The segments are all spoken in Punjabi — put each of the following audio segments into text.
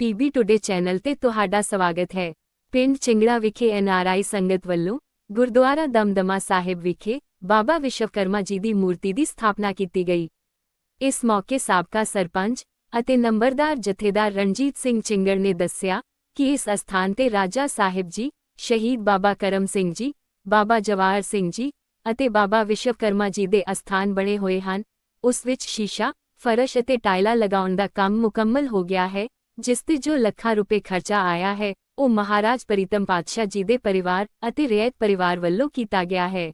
ਪੀਬੀ ਟੁਡੇ ਚੈਨਲ ਤੇ ਤੁਹਾਡਾ ਸਵਾਗਤ ਹੈ। ਪਿੰਡ ਚਿੰਗੜਾ ਵਿਖੇ ਐਨਆਰਆਈ ਸੰਗਤ ਵੱਲੋਂ ਗੁਰਦੁਆਰਾ ਦਮਦਮਾ ਸਾਹਿਬ ਵਿਖੇ ਬਾਬਾ ਵਿਸ਼ਵਕਰਮਾ ਜੀ ਦੀ ਮੂਰਤੀ ਦੀ ਸਥਾਪਨਾ ਕੀਤੀ ਗਈ। ਇਸ ਮੌਕੇ ਸਾਬਕਾ ਸਰਪੰਚ ਅਤੇ ਨੰਬਰਦਾਰ ਜਥੇਦਾਰ ਰਣਜੀਤ ਸਿੰਘ ਚਿੰਗੜ ਨੇ ਦੱਸਿਆ ਕਿ ਇਸ ਅਸਥਾਨ ਤੇ ਰਾਜਾ ਸਾਹਿਬ ਜੀ, ਸ਼ਹੀਦ ਬਾਬਾ ਕਰਮ ਸਿੰਘ ਜੀ, ਬਾਬਾ ਜਵਾਹਰ ਸਿੰਘ ਜੀ ਅਤੇ ਬਾਬਾ ਵਿਸ਼ਵਕਰਮਾ ਜੀ ਦੇ ਅਸਥਾਨ ਬਣੇ ਹੋਏ ਹਨ। ਉਸ ਵਿੱਚ ਸ਼ੀਸ਼ਾ, ਫਰਸ਼ ਅਤੇ ਟਾਇਲਾਂ ਲਗਾਉਣ ਦਾ ਕੰਮ ਮੁਕੰਮਲ ਹੋ ਗਿਆ ਹੈ। ਜਿਸ ਤੇ ਜੋ ਲੱਖਾਂ ਰੁਪਏ ਖਰਚਾ ਆਇਆ ਹੈ, ਉਹ ਮਹਾਰਾਜ ਪ੍ਰੀਤਮ ਪਾਤਸ਼ਾਹ ਜੀ ਦੇ ਪਰਿਵਾਰ ਅਤੇ ਰਿਆਇਤ ਪਰਿਵਾਰ ਵੱਲੋਂ ਕੀਤਾ ਗਿਆ ਹੈ।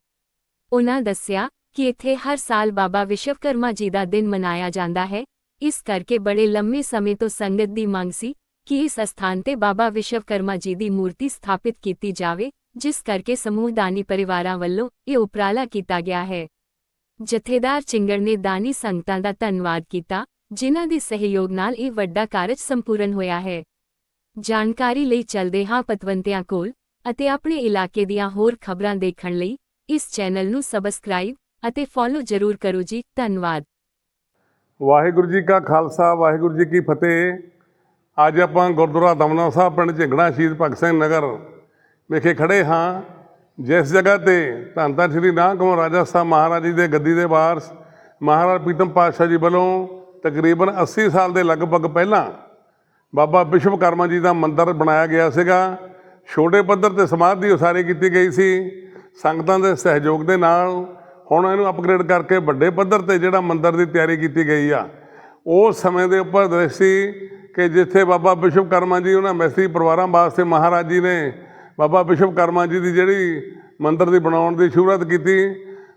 ਉਹਨਾਂ ਦੱਸਿਆ ਕਿ ਇੱਥੇ ਹਰ ਸਾਲ ਬਾਬਾ ਵਿਸ਼ਵਕਰਮਾ ਜੀ ਦਾ ਦਿਨ ਮਨਾਇਆ ਜਾਂਦਾ ਹੈ। ਇਸ ਕਰਕੇ ਬੜੇ ਲੰਮੇ ਸਮੇਂ ਤੋਂ ਸੰਗਤ ਦੀ ਮੰਗ ਸੀ ਕਿ ਇਸ ਸਥਾਨ ਤੇ ਬਾਬਾ ਵਿਸ਼ਵਕਰਮਾ ਜੀ ਦੀ ਮੂਰਤੀ ਸਥਾਪਿਤ ਕੀਤੀ ਜਾਵੇ, ਜਿਸ ਕਰਕੇ ਸਮੂਹ ਦਾਨੀ ਪਰਿਵਾਰਾਂ ਵੱਲੋਂ ਇਹ ਉਪਰਾਲਾ ਕੀਤਾ ਗਿਆ ਹੈ। ਜਥੇਦਾਰ ਚਿੰਗੜ ਨੇ ਦਾਨੀ ਸੰਗਤਾਂ ਦਾ ਧੰਨਵਾਦ ਕੀਤਾ ਜਿਨ੍ਹਾਂ ਦੇ ਸਹਿਯੋਗ ਨਾਲ ਇਹ ਵੱਡਾ ਕਾਰਜ ਸੰਪੂਰਨ ਹੋਇਆ ਹੈ। ਜਾਣਕਾਰੀ ਲਈ ਚੱਲਦੇ ਹਾਂ ਪਤਵੰਤਿਆਂ ਕੋਲ ਅਤੇ ਆਪਣੇ ਇਲਾਕੇ ਦੀਆਂ ਹੋਰ ਖਬਰਾਂ ਦੇਖਣ ਲਈ ਇਸ ਚੈਨਲ ਨੂੰ ਸਬਸਕ੍ਰਾਈਬ ਅਤੇ ਫੋਲੋ ਜ਼ਰੂਰ ਕਰੋ ਜੀ। ਧੰਨਵਾਦ। ਵਾਹਿਗੁਰੂ ਜੀ ਕਾ ਖਾਲਸਾ, ਵਾਹਿਗੁਰੂ ਜੀ ਕੀ ਫਤਿਹ। ਅੱਜ ਆਪਾਂ ਗੁਰਦੁਆਰਾ ਦਮਨਾ ਸਾਹਿਬ ਪਿੰਡ ਝਿੰਗੜਾ ਸ਼ਹੀਦ ਭਗਤ ਸਿੰਘ ਨਗਰ ਵਿਖੇ ਖੜੇ ਹਾਂ। ਜਿਸ ਜਗ੍ਹਾ ਤੇ ਧੰਨ ਧੰਨ ਸ੍ਰੀ ਨਾਨਕ ਰਾਜਾ ਸਾਹਿਬ ਮਹਾਰਾਜ ਜੀ ਦੇ ਗੱਦੀ ਦੇ ਵਾਰਸ ਮਹਾਰਾਜ ਪ੍ਰੀਤਮ ਪਾਤਸ਼ਾਹ ਜੀ ਵੱਲੋਂ ਤਕਰੀਬਨ 80 ਸਾਲ ਦੇ ਲਗਭਗ ਪਹਿਲਾਂ ਬਾਬਾ ਵਿਸ਼ਵਕਰਮਾ ਜੀ ਦਾ ਮੰਦਿਰ ਬਣਾਇਆ ਗਿਆ ਸੀਗਾ। ਛੋਟੇ ਪੱਧਰ ਤੇ ਸਮਾਧ ਦੀ ਉਸਾਰੀ ਕੀਤੀ ਗਈ ਸੀ। ਸੰਗਤਾਂ ਦੇ ਸਹਿਯੋਗ ਦੇ ਨਾਲ ਹੁਣ ਇਹਨੂੰ ਅਪਗ੍ਰੇਡ ਕਰਕੇ ਵੱਡੇ ਪੱਧਰ ਤੇ ਜਿਹੜਾ ਮੰਦਿਰ ਦੀ ਤਿਆਰੀ ਕੀਤੀ ਗਈ ਆ। ਉਸ ਸਮੇਂ ਦੇ ਉੱਪਰ ਦ੍ਰਿਸ਼ ਸੀ ਕਿ ਜਿੱਥੇ ਬਾਬਾ ਵਿਸ਼ਵਕਰਮਾ ਜੀ, ਉਹਨਾਂ ਮੈਸੀ ਪਰਿਵਾਰਾਂ ਵਾਸਤੇ ਮਹਾਰਾਜ ਜੀ ਨੇ ਬਾਬਾ ਵਿਸ਼ਵਕਰਮਾ ਜੀ ਦੀ ਜਿਹੜੀ ਮੰਦਿਰ ਦੀ ਬਣਾਉਣ ਦੀ ਸ਼ੁਰੂਆਤ ਕੀਤੀ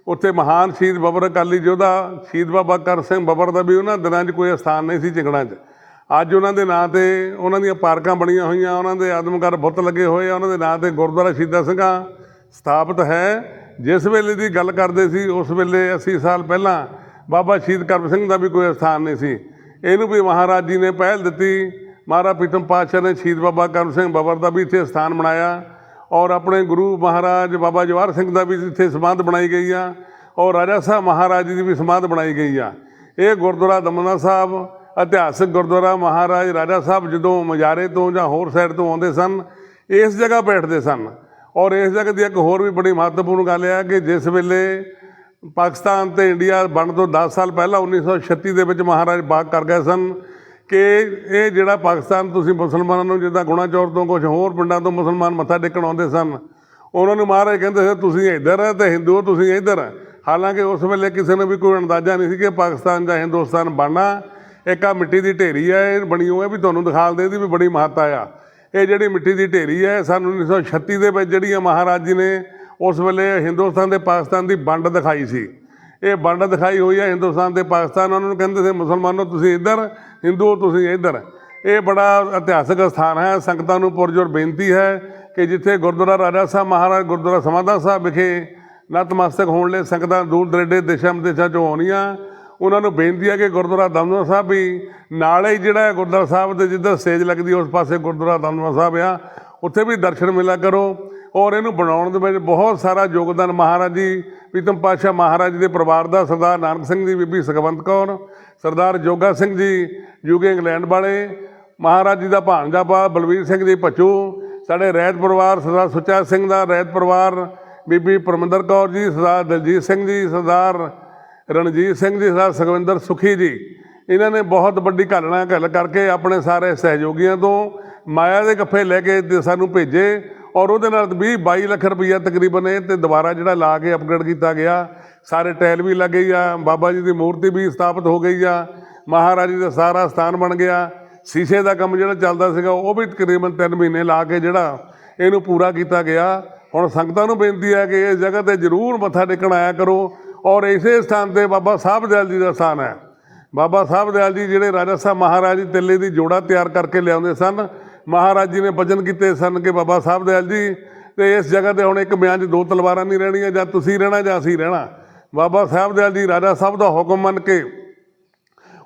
ਉੱਥੇ ਮਹਾਨ ਸ਼ਹੀਦ ਬੱਬਰ ਅਕਾਲੀ ਯੋਧਾ ਸ਼ਹੀਦ ਬਾਬਾ ਕਰ ਸਿੰਘ ਬੱਬਰ ਦਾ ਵੀ ਉਹਨਾਂ ਦਿਨਾਂ 'ਚ ਕੋਈ ਸਥਾਨ ਨਹੀਂ ਸੀ ਚਿੰਗੜਾਂ 'ਚ। ਅੱਜ ਉਹਨਾਂ ਦੇ ਨਾਂ ਤੇ ਉਹਨਾਂ ਦੀਆਂ ਪਾਰਕਾਂ ਬਣੀਆਂ ਹੋਈਆਂ, ਉਹਨਾਂ ਦੇ ਆਦਮਕਾਰ ਬੁੱਤ ਲੱਗੇ ਹੋਏ ਆ, ਉਹਨਾਂ ਦੇ ਨਾਂ ਤੇ ਗੁਰਦੁਆਰਾ ਸ਼ਹੀਦਾਂ ਸਿੰਘਾਂ ਸਥਾਪਿਤ ਹੈ। ਜਿਸ ਵੇਲੇ ਦੀ ਗੱਲ ਕਰਦੇ ਸੀ, ਉਸ ਵੇਲੇ 80 ਸਾਲ ਪਹਿਲਾਂ ਬਾਬਾ ਸ਼ਹੀਦ ਕਰਮ ਸਿੰਘ ਦਾ ਵੀ ਕੋਈ ਸਥਾਨ ਨਹੀਂ ਸੀ। ਇਹਨੂੰ ਵੀ ਮਹਾਰਾਜ ਜੀ ਨੇ ਪਹਿਲ ਦਿੱਤੀ। ਮਹਾਰਾਜ ਪ੍ਰੀਤਮ ਪਾਤਸ਼ਾਹ ਨੇ ਸ਼ਹੀਦ ਬਾਬਾ ਕਰਮ ਸਿੰਘ ਬੱਬਰ ਦਾ ਵੀ ਇੱਥੇ ਸਥਾਨ ਬਣਾਇਆ। ਔਰ ਆਪਣੇ ਗੁਰੂ ਮਹਾਰਾਜ ਬਾਬਾ ਜਵਾਹਰ ਸਿੰਘ ਦਾ ਵੀ ਇੱਥੇ ਸਮਾਧ ਬਣਾਈ ਗਈ ਆ, ਔਰ ਰਾਜਾ ਸਾਹਿਬ ਮਹਾਰਾਜ ਜੀ ਦੀ ਵੀ ਸਮਾਧ ਬਣਾਈ ਗਈ ਆ। ਇਹ ਗੁਰਦੁਆਰਾ ਦਮਨਾ ਸਾਹਿਬ, ਇਤਿਹਾਸਕ ਗੁਰਦੁਆਰਾ ਮਹਾਰਾਜ ਰਾਜਾ ਸਾਹਿਬ ਜਦੋਂ ਮਜਾਰੇ ਤੋਂ ਜਾਂ ਹੋਰ ਸਾਈਡ ਤੋਂ ਆਉਂਦੇ ਸਨ, ਇਸ ਜਗ੍ਹਾ ਬੈਠਦੇ ਸਨ। ਔਰ ਇਸ ਜਗ੍ਹਾ ਦੀ ਇੱਕ ਹੋਰ ਵੀ ਬੜੀ ਮਹੱਤਵਪੂਰਨ ਗੱਲ ਹੈ ਕਿ ਜਿਸ ਵੇਲੇ ਪਾਕਿਸਤਾਨ ਤੇ ਇੰਡੀਆ ਬਣ ਤੋਂ 10 ਸਾਲ ਪਹਿਲਾਂ 1936 ਦੇ ਵਿੱਚ ਮਹਾਰਾਜ ਬਾਗ ਕਰ ਗਏ ਸਨ ਕਿ ਇਹ ਜਿਹੜਾ ਪਾਕਿਸਤਾਨ ਤੁਸੀਂ ਮੁਸਲਮਾਨਾਂ ਨੂੰ ਜਿੱਦਾਂ ਗੁਣਾਚੌਰ ਤੋਂ ਕੁਝ ਹੋਰ ਪਿੰਡਾਂ ਤੋਂ ਮੁਸਲਮਾਨ ਮੱਥਾ ਟੇਕਣ ਆਉਂਦੇ ਸਨ, ਉਹਨਾਂ ਨੂੰ ਮਹਾਰਾਜ ਕਹਿੰਦੇ ਸੀ, ਤੁਸੀਂ ਇੱਧਰ ਹੈ ਤੇ ਹਿੰਦੂ ਤੁਸੀਂ ਇੱਧਰ ਹਾਲਾਂਕਿ ਉਸ ਵੇਲੇ ਕਿਸੇ ਨੂੰ ਵੀ ਕੋਈ ਅੰਦਾਜ਼ਾ ਨਹੀਂ ਸੀ ਕਿ ਪਾਕਿਸਤਾਨ ਜਾਂ ਹਿੰਦੁਸਤਾਨ ਬਣਨਾ। ਇੱਕ ਆ ਮਿੱਟੀ ਦੀ ਢੇਰੀ ਹੈ, ਇਹ ਬਣੀ ਹੋਈ ਹੈ, ਵੀ ਤੁਹਾਨੂੰ ਦਿਖਾਲ ਦੇ ਇਹਦੀ ਵੀ ਬੜੀ ਮਹੱਤਤਾ ਆ। ਇਹ ਜਿਹੜੀ ਮਿੱਟੀ ਦੀ ਢੇਰੀ ਹੈ, ਸਾਨੂੰ 1936 ਦੇ ਵਿੱਚ ਜਿਹੜੀਆਂ ਮਹਾਰਾਜ ਜੀ ਨੇ ਉਸ ਵੇਲੇ ਹਿੰਦੁਸਤਾਨ ਤੇ ਪਾਕਿਸਤਾਨ ਦੀ ਵੰਡ ਦਿਖਾਈ ਸੀ। ਇਹ ਵੰਡ ਦਿਖਾਈ ਹੋਈ ਹੈ ਹਿੰਦੁਸਤਾਨ ਤੇ ਪਾਕਿਸਤਾਨ। ਉਹਨਾਂ ਨੂੰ ਕਹਿੰਦੇ ਸੀ, ਮੁਸਲਮਾਨੋ, ਤੁਸੀਂ ਇੱਧਰ ਹਿੰਦੂਓ ਤੁਸੀਂ ਇੱਧਰ। ਇਹ ਬੜਾ ਇਤਿਹਾਸਕ ਸਥਾਨ ਹੈ। ਸੰਗਤਾਂ ਨੂੰ ਪੁਰਜੋਰ ਬੇਨਤੀ ਹੈ ਕਿ ਜਿੱਥੇ ਗੁਰਦੁਆਰਾ ਰਾਜਾ ਸਾਹਿਬ ਮਹਾਰਾਜ ਗੁਰਦੁਆਰਾ ਸਮਾਧਾ ਸਾਹਿਬ ਵਿਖੇ ਨਤਮਸਤਕ ਹੋਣ ਲਈ ਸੰਗਤਾਂ ਦੂਰ ਦਰੇਡੇ ਦੇਸ਼ਾਂ ਵਿਦੇਸ਼ਾਂ ਚੋਂ ਆਉਣੀਆਂ, ਉਹਨਾਂ ਨੂੰ ਬੇਨਤੀ ਹੈ ਕਿ ਗੁਰਦੁਆਰਾ ਦਮਦਮਾ ਸਾਹਿਬ ਵੀ ਨਾਲੇ ਹੀ ਜਿਹੜਾ ਗੁਰਦੁਆਰਾ ਸਾਹਿਬ ਦੇ ਜਿੱਧਰ ਸਟੇਜ ਲੱਗਦੀ ਉਸ ਪਾਸੇ ਗੁਰਦੁਆਰਾ ਦਮਦਮਾ ਸਾਹਿਬ ਆ। ਉੱਥੇ ਵੀ ਦਰਸ਼ਨ ਮਿਲਿਆ ਕਰੋ। ਔਰ ਇਹਨੂੰ ਬਣਾਉਣ ਦੇ ਵਿੱਚ ਬਹੁਤ ਸਾਰਾ ਯੋਗਦਾਨ ਮਹਾਰਾਜ ਜੀ, ਪ੍ਰੀਤਮ ਪਾਤਸ਼ਾਹ ਮਹਾਰਾਜ ਦੇ ਪਰਿਵਾਰ ਦਾ, ਸਰਦਾਰ ਨਾਨਕ ਸਿੰਘ ਜੀ, ਬੀਬੀ ਸੁਖਵੰਤ ਕੌਰ, ਸਰਦਾਰ ਜੋਗਾ ਸਿੰਘ ਜੀ, ਯੂਕੇ, ਇੰਗਲੈਂਡ ਵਾਲੇ, ਮਹਾਰਾਜ ਜੀ ਦਾ ਭਾਣਜਾ ਬਾ ਬਲਵੀਰ ਸਿੰਘ ਜੀ ਭੱਚੂ, ਸਾਡੇ ਰਹਿਤ ਪਰਿਵਾਰ, ਸਰਦਾਰ ਸੁੱਚਾ ਸਿੰਘ ਦਾ ਰਹਿਤ ਪਰਿਵਾਰ, ਬੀਬੀ ਪਰਮਿੰਦਰ ਕੌਰ ਜੀ, ਸਰਦਾਰ ਦਲਜੀਤ ਸਿੰਘ ਜੀ, ਸਰਦਾਰ ਰਣਜੀਤ ਸਿੰਘ ਜੀ, ਸਰਦਾਰ ਸੁਖਵਿੰਦਰ ਸੁਖੀ ਜੀ। ਇਹਨਾਂ ਨੇ ਬਹੁਤ ਵੱਡੀ ਘਾਲਣਾ ਘੱਲ ਕਰਕੇ ਆਪਣੇ ਸਾਰੇ ਸਹਿਯੋਗੀਆਂ ਤੋਂ ਮਾਇਆ ਦੇ ਗੱਫੇ ਲੈ ਕੇ ਸਾਨੂੰ ਭੇਜੇ। ਔਰ ਉਹਦੇ ਨਾਲ 20 22 ਲੱਖ ਰੁਪਈਆ ਤਕਰੀਬਨ ਇਹ ਤੇ ਦੁਬਾਰਾ ਜਿਹੜਾ ਲਾ ਕੇ ਅਪਗ੍ਰੇਡ ਕੀਤਾ ਗਿਆ। ਸਾਰੇ ਟਾਇਲ ਵੀ ਲੱਗ ਗਈ ਆ, ਬਾਬਾ ਜੀ ਦੀ ਮੂਰਤੀ ਵੀ ਸਥਾਪਿਤ ਹੋ ਗਈ ਆ, ਮਹਾਰਾਜ ਜੀ ਦਾ ਸਾਰਾ ਸਥਾਨ ਬਣ ਗਿਆ। ਸ਼ੀਸ਼ੇ ਦਾ ਕੰਮ ਜਿਹੜਾ ਚੱਲਦਾ ਸੀਗਾ, ਉਹ ਵੀ ਤਕਰੀਬਨ 3 ਮਹੀਨੇ ਲਾ ਕੇ ਜਿਹੜਾ ਇਹਨੂੰ ਪੂਰਾ ਕੀਤਾ ਗਿਆ। ਹੁਣ ਸੰਗਤਾਂ ਨੂੰ ਬੇਨਤੀ ਹੈ ਕਿ ਇਸ ਜਗ੍ਹਾ ਤੇ ਜ਼ਰੂਰ ਮੱਥਾ ਟੇਕਣ ਆਇਆ ਕਰੋ ਔਰ ਇਸੇ ਸਥਾਨ ਤੇ ਬਾਬਾ ਸਾਹਿਬ ਦਿਆਲ ਜੀ ਦਾ ਸਥਾਨ ਹੈ। ਬਾਬਾ ਸਾਹਿਬ ਦਿਆਲ ਜੀ ਜਿਹੜੇ ਰਾਜਾ ਸਾਹਿਬ ਮਹਾਰਾਜ ਜੀ ਤਿੱਲੇ ਦੀ ਜੋੜਾ ਤਿਆਰ ਕਰਕੇ ਲਿਆਉਂਦੇ ਸਨ ਮਹਾਰਾਜ ਜੀ ਨੇ ਵਚਨ ਕੀਤੇ ਸਨ ਕਿ ਬਾਬਾ ਸਾਹਿਬ ਦਿਆਲ ਜੀ, ਤੇ ਇਸ ਜਗ੍ਹਾ ਤੇ ਹੁਣ ਇੱਕ ਬਿਆਨ 'ਚ ਦੋ ਤਲਵਾਰਾਂ ਨਹੀਂ ਰਹਿਣੀਆਂ, ਜਾਂ ਤੁਸੀਂ ਰਹਿਣਾ ਜਾਂ ਅਸੀਂ ਰਹਿਣਾ। ਬਾਬਾ ਸਾਹਿਬ ਦਿਆਲ ਜੀ ਰਾਜਾ ਸਾਹਿਬ ਦਾ ਹੁਕਮ ਮੰਨ ਕੇ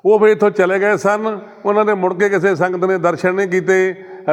ਉਹ ਫਿਰ ਇੱਥੋਂ ਚਲੇ ਗਏ ਸਨ। ਉਹਨਾਂ ਨੇ ਮੁੜ ਕੇ ਕਿਸੇ ਸੰਗਤ ਨੇ ਦਰਸ਼ਨ ਨਹੀਂ ਕੀਤੇ।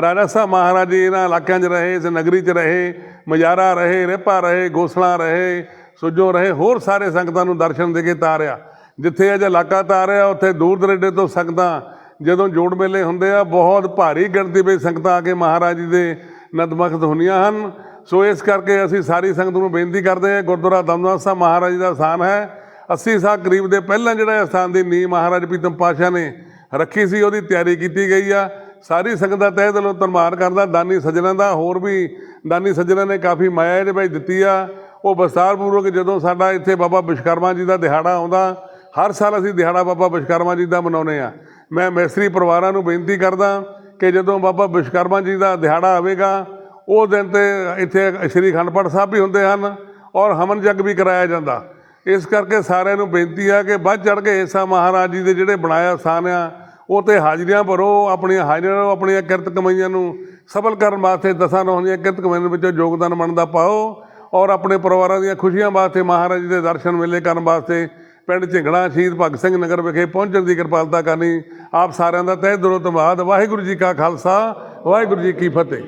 ਰਾਜਾ ਸਾਹਿਬ ਮਹਾਰਾਜ ਜੀ ਇਹਨਾਂ ਇਲਾਕਿਆਂ 'ਚ ਰਹੇ, ਇਸ ਨਗਰੀ 'ਚ ਰਹੇ, ਮਜਾਰਾ ਰਹੇ, ਰੇਪਾ ਰਹੇ, ਗੋਸਲਾ ਰਹੇ, ਸੁਜੋ ਰਹੇ, ਹੋਰ ਸਾਰੇ ਸੰਗਤਾਂ ਨੂੰ ਦਰਸ਼ਨ ਦੇ ਕੇ ਤਾਰਿਆ। ਜਿੱਥੇ ਅਜੇ ਇਲਾਕਾ ਤਾਰਿਆ, ਉੱਥੇ ਦੂਰ ਦਰੇਡੇ ਤੋਂ ਸੰਗਤਾਂ ਜਦੋਂ ਜੋੜ ਮੇਲੇ ਹੁੰਦੇ ਆ, ਬਹੁਤ ਭਾਰੀ ਗਿਣਤੀ ਵਿੱਚ ਸੰਗਤਾਂ ਆ ਕੇ ਮਹਾਰਾਜ ਜੀ ਦੇ ਨਤਮਸਤਕ ਹੁੰਦੀਆਂ ਹਨ। ਸੋ ਇਸ ਕਰਕੇ ਅਸੀਂ ਸਾਰੀ ਸੰਗਤ ਨੂੰ ਬੇਨਤੀ ਕਰਦੇ ਹਾਂ, ਗੁਰਦੁਆਰਾ ਦਮਦਮਾ ਸਾਹਿਬ ਮਹਾਰਾਜ ਜੀ ਦਾ ਸਥਾਨ ਹੈ। 80 ਸਾਲ ਕਰੀਬ ਦੇ ਪਹਿਲਾਂ ਜਿਹੜਾ ਇਹ ਸਥਾਨ ਦੀ ਨੀਂਹ ਮਹਾਰਾਜ ਪ੍ਰੀਤਮ ਪਾਸ਼ਾ ਨੇ ਰੱਖੀ ਸੀ, ਉਹਦੀ ਤਿਆਰੀ ਕੀਤੀ ਗਈ ਆ। ਸਾਰੀ ਸੰਗਤ ਦਾ ਤਹਿ ਦਿਲੋਂ ਧੰਨਵਾਦ ਕਰਦਾ, ਦਾਨੀ ਸੱਜਣਾ ਦਾ, ਹੋਰ ਵੀ ਦਾਨੀ ਸੱਜਣਾ ਨੇ ਕਾਫੀ ਮਾਇਆ ਇਹਦੇ ਵਿੱਚ ਦਿੱਤੀ ਆ। ਉਹ ਵਿਸਤਾਰਪੂਰਵਕ ਜਦੋਂ ਸਾਡਾ ਇੱਥੇ ਬਾਬਾ ਵਿਸ਼ਕਰਮਾ ਜੀ ਦਾ ਦਿਹਾੜਾ ਆਉਂਦਾ, ਹਰ ਸਾਲ ਅਸੀਂ ਦਿਹਾੜਾ ਬਾਬਾ ਵਿਸ਼ਕਰਮਾ ਜੀ ਦਾ ਮਨਾਉਂਦੇ ਆ ਮੈਂ ਮੈਸਰੀ ਪਰਿਵਾਰਾਂ ਨੂੰ ਬੇਨਤੀ ਕਰਦਾ ਕਿ ਜਦੋਂ ਬਾਬਾ ਵਿਸ਼ਕਰਮਾ ਜੀ ਦਾ ਦਿਹਾੜਾ ਆਵੇਗਾ, ਉਹ ਦਿਨ ਤੇ ਇੱਥੇ ਸ਼੍ਰੀ ਅਖੰਡ ਪਾਠ ਸਾਹਿਬ ਵੀ ਹੁੰਦੇ ਹਨ ਔਰ ਹਮਨ ਜਗ ਵੀ ਕਰਾਇਆ ਜਾਂਦਾ। ਇਸ ਕਰਕੇ ਸਾਰਿਆਂ ਨੂੰ ਬੇਨਤੀ ਆ ਕਿ ਵੱਧ ਚੜ ਕੇ ਹਿੱਸਾ ਮਹਾਰਾਜ ਜੀ ਦੇ ਜਿਹੜੇ ਬਣਾਇਆ ਸਥਾਨ ਆ, ਉਹ ਤੇ ਹਾਜ਼ਰੀਆਂ ਭਰੋ, ਆਪਣੀਆਂ ਹਾਜ਼ਰੀਆਂ ਨੂੰ ਆਪਣੀਆਂ ਕਿਰਤ ਕਮਾਈਆਂ ਨੂੰ ਸਫਲ ਕਰਨ ਵਾਸਤੇ ਦਸਾਂ ਨੌਂ ਦੀਆਂ ਕਿਰਤ ਕਮਾਈਆਂ ਵਿੱਚੋਂ ਯੋਗਦਾਨ ਬਣਦਾ ਪਾਓ ਔਰ ਆਪਣੇ ਪਰਿਵਾਰਾਂ ਦੀਆਂ ਖੁਸ਼ੀਆਂ ਵਾਸਤੇ ਮਹਾਰਾਜ ਜੀ ਦੇ ਦਰਸ਼ਨ ਮੇਲੇ ਕਰਨ ਵਾਸਤੇ ਪਿੰਡ ਝਿੰਗੜਾ ਸ਼ਹੀਦ ਭਗਤ ਸਿੰਘ ਨਗਰ ਵਿਖੇ ਪਹੁੰਚਣ ਦੀ ਕਿਰਪਾਲਤਾ ਕਰਨੀ ਆਪ ਸਾਰਿਆਂ ਦਾ ਤਹਿ ਦਿਲੋਂ ਧੰਨਵਾਦ। ਵਾਹਿਗੁਰੂ ਜੀ ਕਾ ਖਾਲਸਾ ਵਾਹਿਗੁਰੂ ਜੀ ਕੀ ਫਤਿਹ।